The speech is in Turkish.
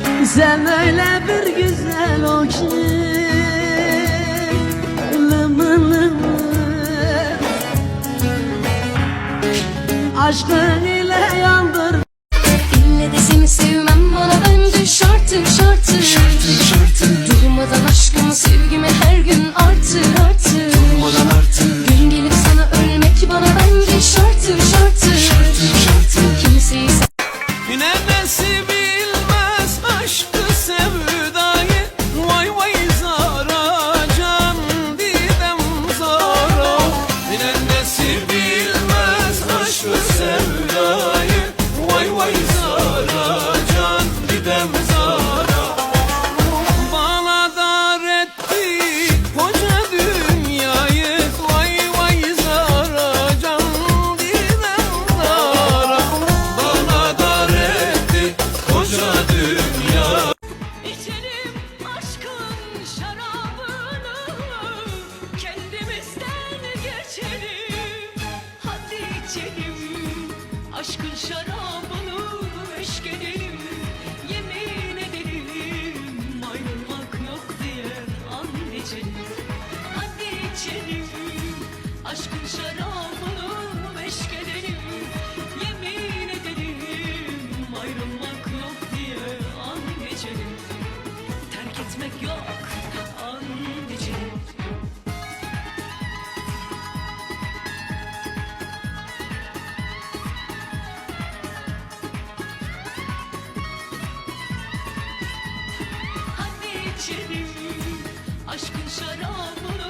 Sen öyle bir güzel ol ki Lımı lımı Aşkın ile yandır. İlle de seni sevmem bana bence şartı şartı. Durmadan aşkımı sevgimi her gün artır artır Gün gelir sana ölmek bana bence şartı şartı. Kimseyi Neresi bilmez içelim aşkın şarabını Eşkedelim yemin edelim Ayrılmak yok diye içelim Hadi içelim aşkın şarabını Eşkedelim yemin edelim Ayrılmak yok diye içelim Terk etmek yok içelim. Aşkın şarabını